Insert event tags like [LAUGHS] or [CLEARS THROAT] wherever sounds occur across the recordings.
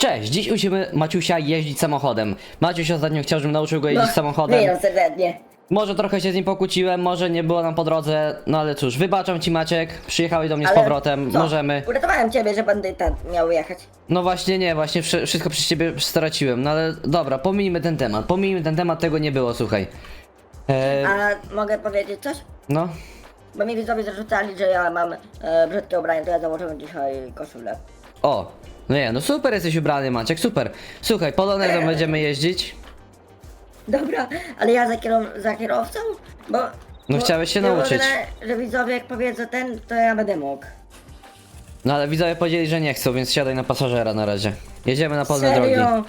Cześć, dziś uczymy Maciusia jeździć samochodem. Maciuś ostatnio chciał, żebym nauczył go jeździć No, samochodem. Nie serdecznie. Może trochę się z nim pokłóciłem, może nie było nam po drodze, no ale cóż, wybaczam ci Maciek, przyjechałeś do mnie z Ale powrotem, co? możemy. Uratowałem ciebie, że bandyta miał jechać. No właśnie nie, właśnie wszy- wszystko przez ciebie straciłem, no ale dobra, pomijmy ten temat, pomijmy ten temat, tego nie było, słuchaj. E, A mogę powiedzieć coś? no, Bo mi widzowie zarzucali, że ja mam e, brzydkie ubranie, to ja założyłem dzisiaj koszulę. o, nie, no super jesteś ubrany Maciek, super. Słuchaj, polonezą będziemy jeździć. Dobra, ale ja za, kierow za kierowcą? Bo... No bo chciałeś się nauczyć. Mówię, że widzowie jak powiedzą ten, to ja będę mógł. No ale widzowie powiedzieli, że nie chcą, więc siadaj na pasażera na razie. Jedziemy na polne drogi. Serio?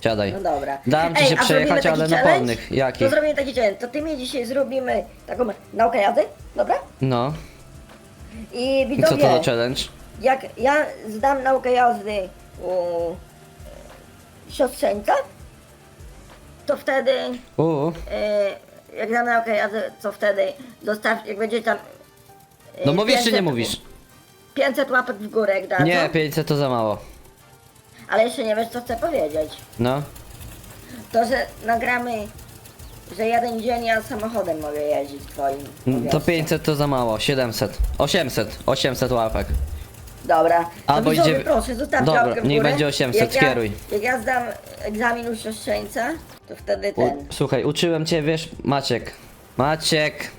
Siadaj. No dobra. Dam ci Ej, się a zrobimy przejechać, taki ale na challenge? polnych. Jaki? To zrobimy taki challenge, to ty mi dzisiaj zrobimy taką naukę jazdy, dobra? No. I I widzowie... co to za challenge? Jak ja zdam naukę jazdy u siostrzeńca, to wtedy, Uuu. e, jak zdam naukę jazdy, to wtedy dostaw, jak będzie tam... e, No mówisz czy 500 nie mówisz? 500 łapek w górę, jak da Nie, to, 500 to za mało. ale jeszcze nie wiesz, co chcę powiedzieć. No. To, że nagramy, że jeden dzień ja samochodem mogę jeździć twoim. po To mieście. 500 to za mało. 700. 800. 800 łapek. Dobra. Albo widzowie, idzie- proszę, zostawcie Dobra, łapkę w niech górę. będzie 800, jak ja, skieruj. Jak ja zdam egzamin u siostrzeńca, to wtedy U, ten... słuchaj, uczyłem cię, wiesz, Maciek. Maciek.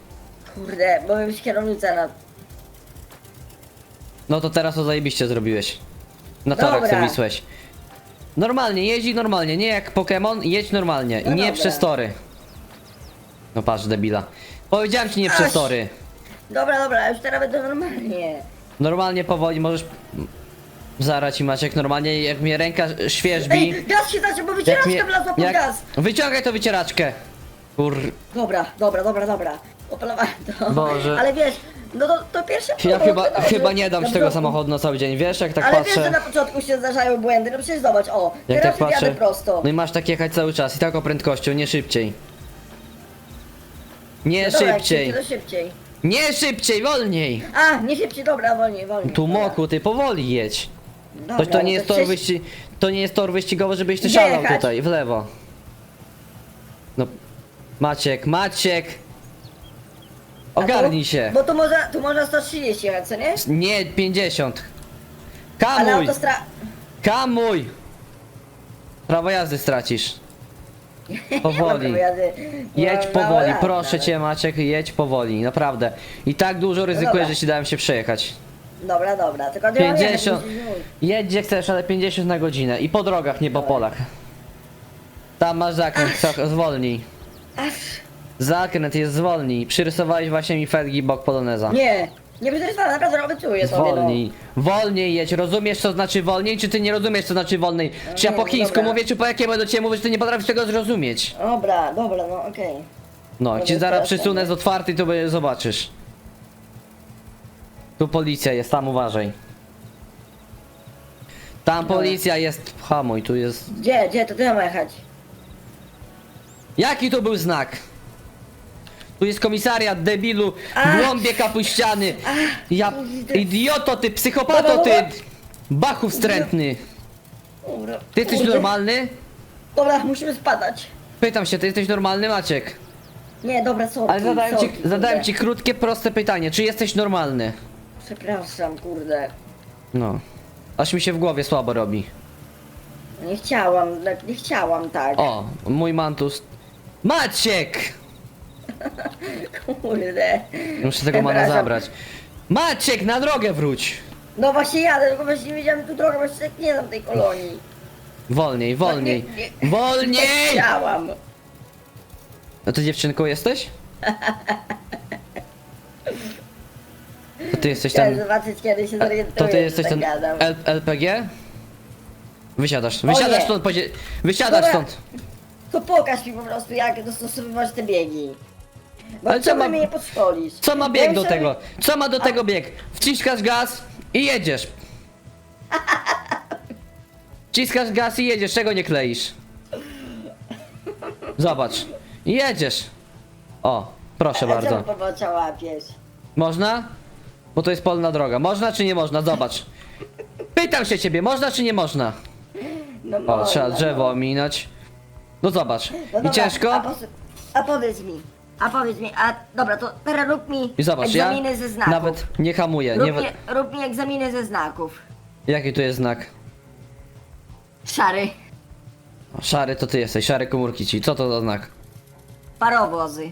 Kurde, bo już kierownica na... No to teraz to zajebiście zrobiłeś. Na torach Dobra. sobie wisłeś. Normalnie, jeździ normalnie, nie jak Pokémon, jedź normalnie. No nie dobra. przez tory. No patrz, debila. Powiedziałem ci nie przez Aś. tory. Dobra, dobra, już teraz będę normalnie. Normalnie powoli możesz zarać i Maciek normalnie jak mnie ręka świeżbi. Ej, gaz się zaczął, bo wycieraczka mnie, wlazła pod jak, gaz. Wyciągaj to wycieraczkę. Kur... Dobra, dobra, dobra, dobra. Opalowałem to. Boże. Ale wiesz, no to, to pierwsze Ja chyba, to chyba nie dam ci tego samochodu na cały dzień, wiesz jak tak Ale wiesz, że patrzę. na początku się zdarzają błędy, no przecież zobacz, o, Jak teraz tak jadę patrzę. prosto. No i masz tak jechać cały czas i taką prędkością, nie szybciej. Nie No dobra, szybciej. to szybciej. Nie szybciej, wolniej. A, nie szybciej, dobra, wolniej, wolniej. Tu dobra. moku, ty powoli jedź. Dobra, To, to nie no jest tor przecież- to nie jest tor wyścigowy, żebyś ty Gdzie szalał jechać? tutaj, w lewo. No, Maciek, Maciek. A Ogarnij tu- się. Bo tu można, tu można 130 jechać, co nie? Nie, 50. Ale Kamuj, autostra... kamuj. Prawo jazdy stracisz. Powoli. Prawa jazdy. Jedź Mam powoli, lat proszę nawet. cię Maciek, jedź powoli, naprawdę. I tak dużo ryzykujesz, dobra. że ci dałem się przejechać. Dobra, dobra, tylko nie mam 50. jechać, musisz mówić. Jedź gdzie chcesz, ale 50 na godzinę. I po drogach, nie po polach. Tam masz zakręt, trochę zwolnij. Aż... Zakręt jest zwolnij. Przyrysowałeś właśnie mi felgi bok poloneza. Nie, nie będę rysował, naprawdę obiecuję sobie, no. Zwolnij. Wolniej jedź. Rozumiesz co znaczy wolniej, czy ty nie rozumiesz co znaczy wolniej? Czy ja po no chińsku dobra. mówię, czy po jakiemu do ciebie mówię, że ty nie potrafisz tego zrozumieć? Dobra, dobra, no okej. No, ci zaraz teraz przysunę nie. z otwarty, to by- zobaczysz. Tu policja jest, tam uważaj. Tam policja jest, hamuj, tu jest... Gdzie, gdzie, to ty mam jechać? Jaki to był znak? Tu jest komisariat, debilu, Ach. głąbie kapuściany. Ja, kurde. idioto ty, psychopato ty, bachu wstrętny. Dobra, Ty jesteś kurde. normalny? Dobra, musimy spadać. Pytam się, ty jesteś normalny, Maciek? Nie, dobra, sorry, Ale zadałem ci, zadałem kurde. ci krótkie, proste pytanie, czy jesteś normalny? Przepraszam, kurde. No. Aż mi się w głowie słabo robi. Nie chciałam, nie chciałam tak. O, mój mantus. Maciek! Kurde. Muszę tego mana Przepraszam. zabrać. Maciek, na drogę wróć! No właśnie jadę, tylko właśnie nie wiedziałem tu drogę, właśnie tak nie znam tej kolonii. Wolniej, wolniej. No Nie, nie. Wolniej! Nie [LAUGHS] chciałam. No to dziewczynką jesteś? To ty jesteś Chciałem ten... zobaczyć kiedy się zorientuję, To ty że jesteś tak ten gadam. L LPG? Wysiadasz, wysiadasz nie. stąd, podzie... wysiadasz Dobra. stąd. To pokaż mi po prostu jak dostosowywać te biegi. Bo Ale co ma- mnie nie podszkolisz? Co ma bieg do tego? Co ma do tego bieg? Wciskasz gaz i jedziesz. [LAUGHS] Wciskasz gaz i jedziesz, czego nie kleisz? Zobacz. Jedziesz. O, proszę A bardzo. łapiesz? Można? Bo to jest polna droga. Można czy nie można? Zobacz. Pytam się ciebie, można czy nie można? No O, można, trzeba no. drzewo ominąć. No zobacz. No I dobra, ciężko? A, pos- a powiedz mi, a powiedz mi, a dobra, to teraz rób mi I zobacz, ja egzaminy ze znaków. nawet nie hamuję. rób, Nie... mi, rób mi egzaminy ze znaków. Jaki tu jest znak? Szary, Szary to ty jesteś, szare komórki ci. Co to za znak? parowozy.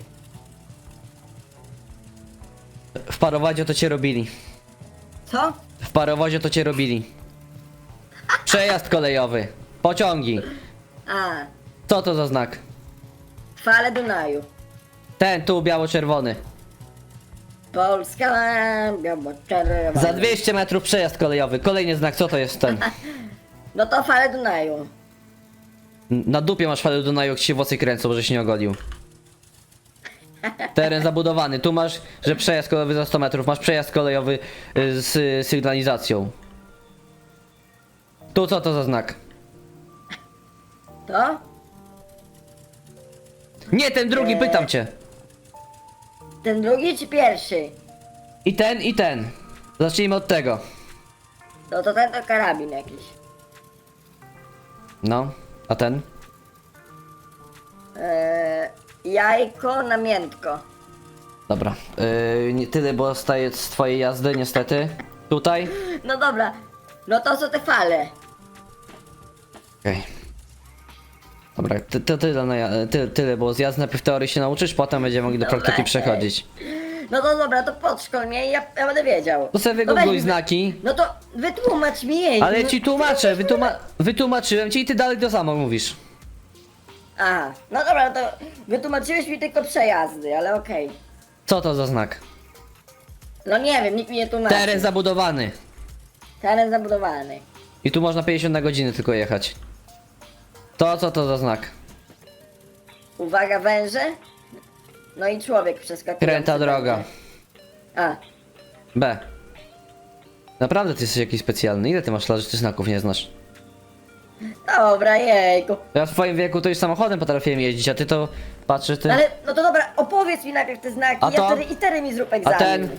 W parowozie to cię robili. Co? W parowozie to cię robili. Przejazd kolejowy. Pociągi. A, Co to za znak? fale Dunaju. Ten tu biało-czerwony. Polska, biało-czerwona. Za 200 metrów przejazd kolejowy. Kolejny znak, co to jest ten? [LAUGHS] No to fale Dunaju. Na dupie masz falę Dunaju, jak ci się włosy kręcą, że się nie ogolił. Teren zabudowany. Tu masz, że przejazd kolejowy za 100 metrów. Masz przejazd kolejowy y, z y, sygnalizacją. Tu co to za znak? To? Nie, ten drugi, pytam cię. Ten drugi czy pierwszy? I ten, i ten. Zacznijmy od tego. No to ten to karabin jakiś. No, a ten? Eee, jajko na miętko. Dobra. Yy, nie tyle, bo staje z twojej jazdy, niestety. Tutaj. No dobra, no to są te fale. Okej. Dobra, ty, ty, tyle, na, ja- ty, tyle, bo z jazdy najpierw teorii się nauczysz, potem będziemy mogli do praktyki przechodzić. No to dobra, to podszkol mnie i ja, ja będę wiedział. To sobie No wygoogluj znaki. No to wytłumacz mi jej. Ale no, ci tłumaczę, wytłuma wytłumaczyłem ci i ty dalej to samo mówisz. Aha, no dobra, to wytłumaczyłeś mi tylko przejazdy, ale okej. Co to za znak? No nie wiem, nikt mi nie tłumaczy. Teren zabudowany. Teren zabudowany. I tu można 50 na godzinę tylko jechać. To co to za znak? Uwaga, węże. No i człowiek przeskakujący. Kręta droga. A, B. Naprawdę ty jesteś jakiś specjalny. Ile ty masz lat, że ty znaków nie znasz? dobra, jejku. Ja w twoim wieku to już samochodem potrafiłem jeździć, a ty to patrzysz ty. Ale, no to dobra, opowiedz mi najpierw te znaki, A ja to? wtedy i wtedy mi zrób A egzamin. ten?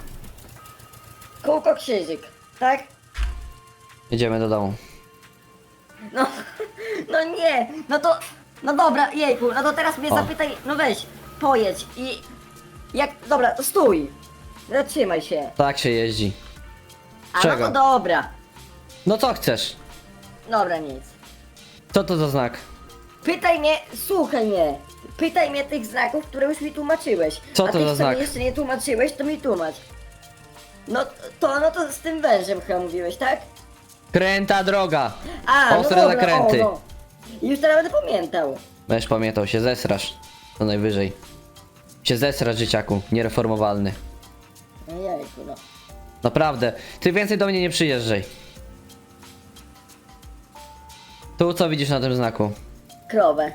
Kółko krzyżyk, tak? Jedziemy do domu. No, no nie, no to, no dobra, jejku, no to teraz mnie O. zapytaj, no weź, pojedź i, jak, dobra, to stój, zatrzymaj się. Tak się jeździ. A Czego? no to dobra, No co chcesz? dobra, nic. Co to za znak? Pytaj mnie, słuchaj mnie, pytaj mnie tych znaków, które już mi tłumaczyłeś. Co A to tych, za co znak? mi jeszcze nie tłumaczyłeś, to mi tłumacz. No to, no to z tym wężem chyba mówiłeś, tak? Kręta droga. A, Ostre no dobra, zakręty. O, no. I już teraz będę pamiętał. Będziesz pamiętał, się zesrasz. To najwyżej. Się zesrasz, dzieciaku. Niereformowalny. Jejku, no. Naprawdę. Ty więcej do mnie nie przyjeżdżaj. Tu co widzisz na tym znaku? Krowę.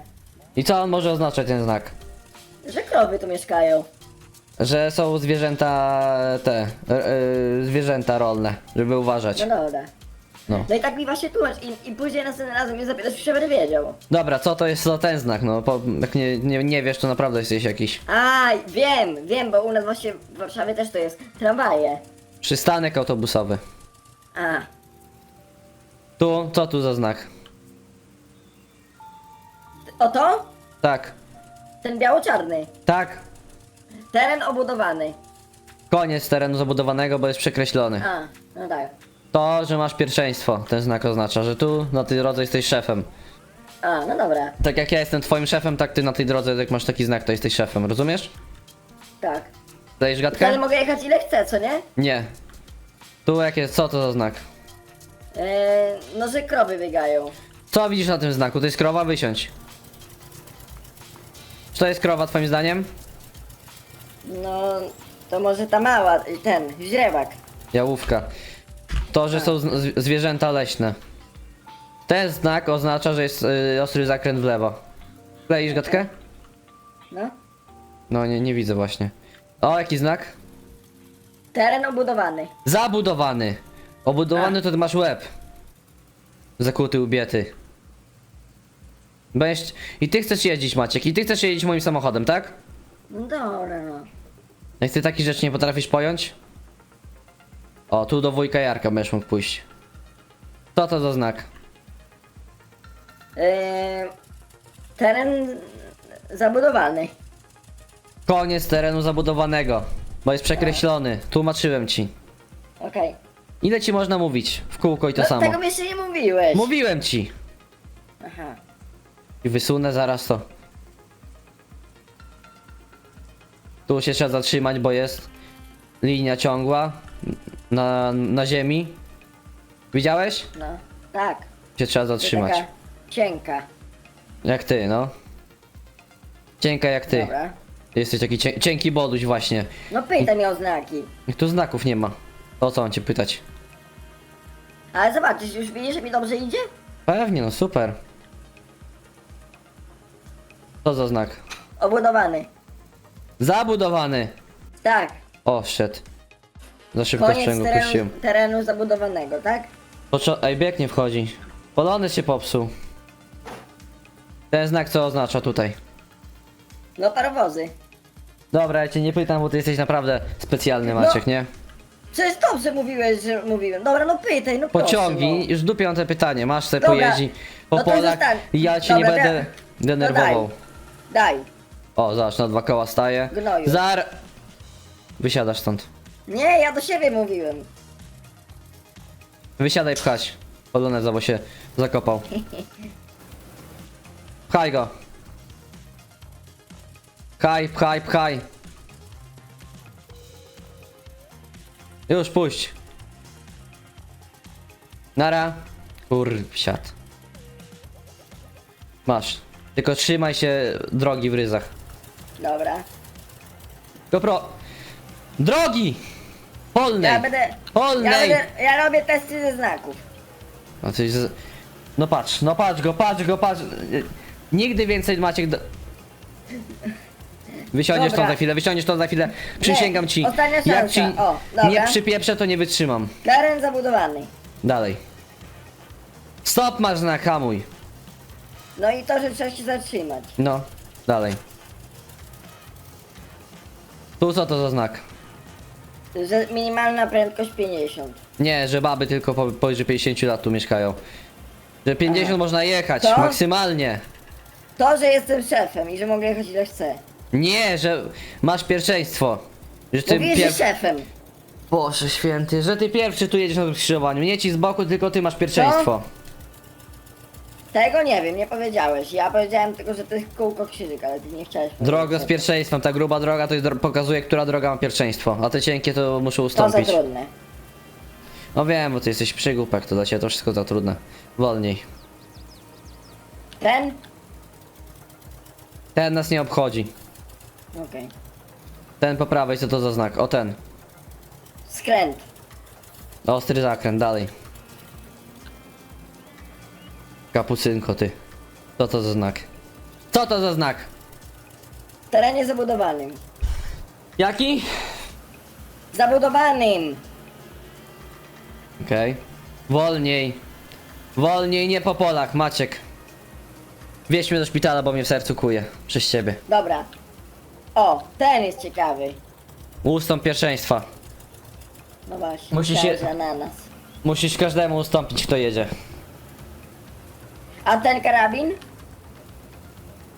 I co on może oznaczać ten znak? Że krowy tu mieszkają. Że są zwierzęta te, e, e, zwierzęta rolne, żeby uważać. No dobra. No. No i tak mi właśnie tłumacz i, i później następnym razem mnie zapytasz, ja będę wiedział. Dobra, co to jest za ten znak? No, po, jak nie, nie, nie wiesz, to naprawdę jesteś jakiś A, wiem, wiem, bo u nas właśnie w Warszawie też to jest. Tramwaje. przystanek autobusowy. A, Tu, co tu za znak? oto? Tak, Ten biało-czarny. tak. Teren obudowany. Koniec terenu zabudowanego, bo jest przekreślony. A, no tak. To, że masz pierwszeństwo, ten znak oznacza, że tu na tej drodze jesteś szefem. A, no dobra, Tak jak ja jestem twoim szefem, tak ty na tej drodze, jak masz taki znak, to jesteś szefem, rozumiesz? tak. Dajesz gadkę? mogę jechać ile chcę, co nie? Nie. Tu jakie, co to za znak? Eee, no, że krowy biegają. Co widzisz na tym znaku? To jest krowa? Wysiądź. Czy to jest krowa twoim zdaniem? No, to może ta mała, ten, źrebak. Jałówka. To, że są z- zwierzęta leśne. Ten znak oznacza, że jest y, ostry zakręt w lewo. Kleisz gadkę? No. No nie, nie widzę właśnie. O, jaki znak? Teren obudowany. Zabudowany. Obudowany to ty masz łeb. Zakuty ubiety. Będziesz... I ty chcesz jeździć Maciek, i ty chcesz jeździć moim samochodem, tak? No dobra, no. Jak ty takich rzeczy nie potrafisz pojąć? O, tu do wujka Jarka będziesz mógł pójść. Co to za znak? Yy, teren zabudowany. Koniec terenu zabudowanego, bo jest przekreślony. Tłumaczyłem ci. Okej. Ile ci można mówić? W kółko i to No, samo. tego mi jeszcze nie mówiłeś. Mówiłem ci. Aha. I wysunę zaraz to. Tu się trzeba zatrzymać, bo jest linia ciągła na, na ziemi. Widziałeś? No. Tak. Się trzeba zatrzymać. Taka cienka. Jak ty, no. Cienka jak ty. Dobra. Jesteś taki cię, cienki boduś właśnie. No pytaj mnie o znaki. Tu znaków nie ma. O co mam cię pytać? Ale zobaczysz, już widzisz, że mi dobrze idzie? Pewnie, no super. Co za znak? Obudowany. Zabudowany! Tak. O, shit. Za szybko Koniec sprzęgło terenu, puściłem. terenu zabudowanego, tak? Poczo- Ej, bieg nie wchodzi. Polony się popsuł. Ten znak co oznacza tutaj? No parowozy. Dobra, ja cię nie pytam, bo ty jesteś naprawdę specjalny No. Maciek, nie? Przecież dobrze mówiłeś, że mówiłem. Dobra, no pytaj, no proszę, Pociągi, no. już dupią te pytanie, masz se Dobra. pojeździ po No to polach zostań. i ja cię nie Dobra, będę denerwował. to Daj. O, zobacz, na dwa koła staje. Gnoju. Zar... Wysiadasz stąd. Nie, ja do siebie mówiłem. Wysiadaj pchać. Poloneza, bo się zakopał. Pchaj go. Pchaj, pchaj, pchaj. Już, puść. Nara. Kur, siad. Masz. Tylko trzymaj się drogi w ryzach. Dobra. GoPro. Drogi! Polnej! Ja będę. Ja, Polnej! będę, ja robię testy ze znaków. No, coś z... no patrz, no patrz go, patrz go, patrz. Nigdy więcej Maciek do... Wysiądziesz Dobra. to za chwilę, wysiądziesz to za chwilę. Przysięgam ci. ostatnia Jak szansa. ci O, dobra. nie przypieprzę, to nie wytrzymam. Teren zabudowany. Dalej. Stop masz znak, hamuj. No i to, że trzeba się zatrzymać. No, dalej. Tu co to za znak? Że minimalna prędkość 50. Nie, że baby tylko po, powyżej 50 lat tu mieszkają. Że 50 Aha. można jechać, Co? maksymalnie. To, że jestem szefem i że mogę jechać ile chcę. Nie, że masz pierwszeństwo. Że ty Mówię, że pier... szefem. Boże święty, że ty pierwszy tu jedziesz na tym skrzyżowaniu. Nie ci z boku, tylko ty masz pierwszeństwo. Tego nie wiem, nie powiedziałeś. Ja powiedziałem tylko, że to jest kółko krzyżyk, ale ty nie chciałeś powiedzieć. Droga z pierwszeństwem, ta gruba droga to jest, dro- pokazuje, która droga ma pierwszeństwo. A te cienkie to muszę To za ustąpić. trudne. No wiem, bo ty jesteś przygłupek, to dla ciebie to wszystko za trudne. Wolniej. Ten? Ten nas nie obchodzi. Okej. Ten po prawej, co to za znak? O ten. Skręt. Ostry zakręt, dalej. Kapucynko, ty. Co to za znak? Co to za znak? W terenie zabudowanym. Jaki? Zabudowanym! Okej. Wolniej. Wolniej, nie po polach, Maciek. Wieź mnie do szpitala, bo mnie w sercu kuje. Przez ciebie. Dobra. O, ten jest ciekawy. Ustąp pierwszeństwa. No właśnie, Musisz myślałem, się- że ananas. Musisz każdemu ustąpić, kto jedzie. A ten karabin?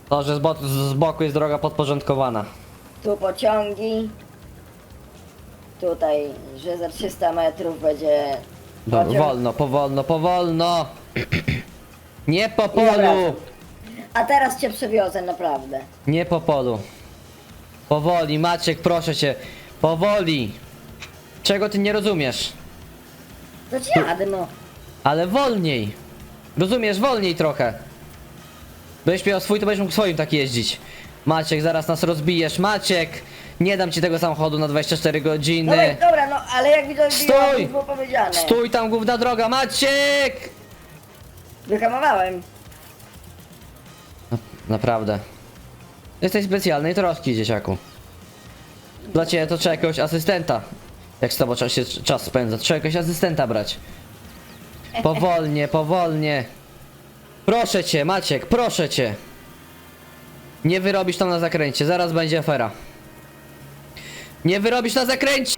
To, że z, bo z boku jest droga podporządkowana. Tu pociągi. Tutaj, że za 300 metrów będzie Dobra, pociąg. wolno, powolno, powolno. [CLEARS THROAT] Nie po polu. A teraz cię przewiozę, naprawdę. Nie po polu. Powoli, Maciek, proszę cię. Powoli. Czego ty nie rozumiesz? To ci jadę, no. Ale wolniej. Rozumiesz, wolniej trochę. Będziesz miał swój, to będziesz mógł swoim tak jeździć. Maciek, zaraz nas rozbijesz. Maciek! Nie dam ci tego samochodu na 24 Dobra, godziny. dobra, no, ale jak widzę, Stój! było powiedziane. Stój tam, główna droga, Maciek! Wyhamowałem. Naprawdę. Jesteś specjalnej troski, dzieciaku. Dla ciebie to trzeba jakiegoś asystenta. Jak z tobą trzeba się czas spędza, trzeba jakiegoś asystenta brać. Powolnie, powolnie. Proszę cię, Maciek, proszę cię. Nie wyrobisz tam na zakręcie, zaraz będzie afera. Nie wyrobisz na zakręcie!